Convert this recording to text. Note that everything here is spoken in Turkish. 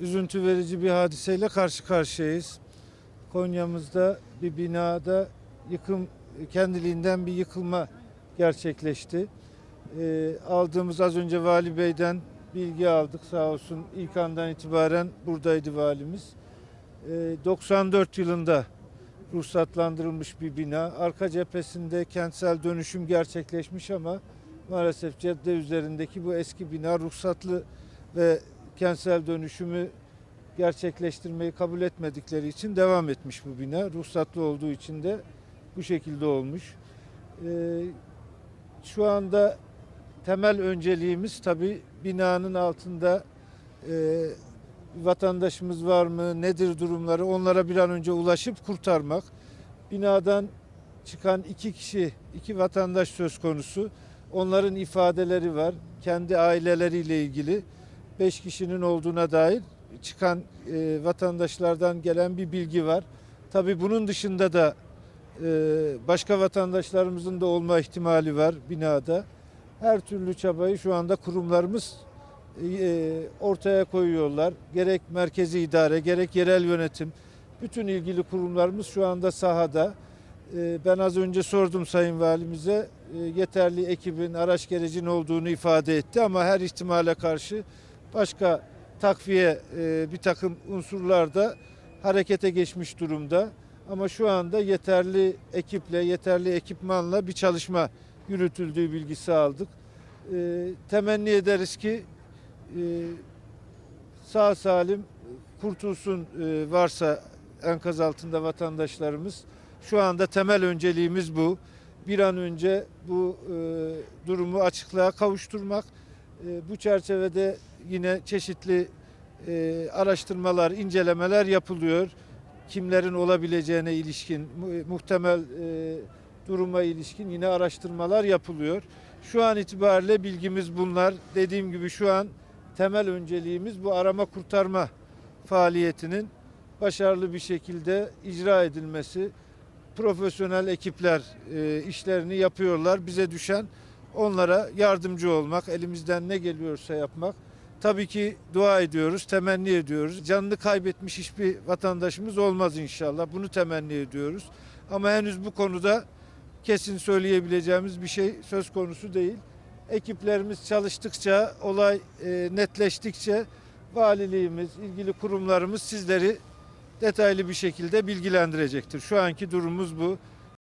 Üzüntü verici bir hadiseyle karşı karşıyayız. Konya'mızda bir binada yıkım kendiliğinden bir yıkılma gerçekleşti. Ee, aldığımız az önce Vali Bey'den bilgi aldık sağ olsun. İlk andan itibaren buradaydı valimiz. Ee, 94 yılında ruhsatlandırılmış bir bina. Arka cephesinde kentsel dönüşüm gerçekleşmiş ama maalesef cadde üzerindeki bu eski bina ruhsatlı ve kentsel dönüşümü gerçekleştirmeyi kabul etmedikleri için devam etmiş bu bina. Ruhsatlı olduğu için de bu şekilde olmuş. Ee, şu anda temel önceliğimiz tabi binanın altında e, vatandaşımız var mı, nedir durumları onlara bir an önce ulaşıp kurtarmak. Binadan çıkan iki kişi, iki vatandaş söz konusu. Onların ifadeleri var. Kendi aileleriyle ilgili. Beş kişinin olduğuna dair çıkan e, vatandaşlardan gelen bir bilgi var. Tabii bunun dışında da e, başka vatandaşlarımızın da olma ihtimali var binada. Her türlü çabayı şu anda kurumlarımız e, ortaya koyuyorlar. Gerek merkezi idare, gerek yerel yönetim, bütün ilgili kurumlarımız şu anda sahada. E, Ben az önce sordum Sayın Valimize, e, yeterli ekibin, araç gerecin olduğunu ifade etti ama her ihtimale karşı başka takviye e, bir takım unsurlar da harekete geçmiş durumda. Ama şu anda yeterli ekiple, yeterli ekipmanla bir çalışma yürütüldüğü bilgisi aldık. E, temenni ederiz ki e, sağ salim kurtulsun e, varsa enkaz altında vatandaşlarımız. Şu anda temel önceliğimiz bu. Bir an önce bu e, durumu açıklığa kavuşturmak. E, bu çerçevede yine çeşitli e, araştırmalar, incelemeler yapılıyor. Kimlerin olabileceğine ilişkin, mu- muhtemel e, duruma ilişkin yine araştırmalar yapılıyor. Şu an itibariyle bilgimiz bunlar. Dediğim gibi şu an temel önceliğimiz bu arama kurtarma faaliyetinin başarılı bir şekilde icra edilmesi. Profesyonel ekipler e, işlerini yapıyorlar. Bize düşen onlara yardımcı olmak, elimizden ne geliyorsa yapmak. Tabii ki dua ediyoruz, temenni ediyoruz. Canını kaybetmiş hiçbir vatandaşımız olmaz inşallah. Bunu temenni ediyoruz. Ama henüz bu konuda kesin söyleyebileceğimiz bir şey söz konusu değil. Ekiplerimiz çalıştıkça, olay e, netleştikçe valiliğimiz, ilgili kurumlarımız sizleri detaylı bir şekilde bilgilendirecektir. Şu anki durumumuz bu.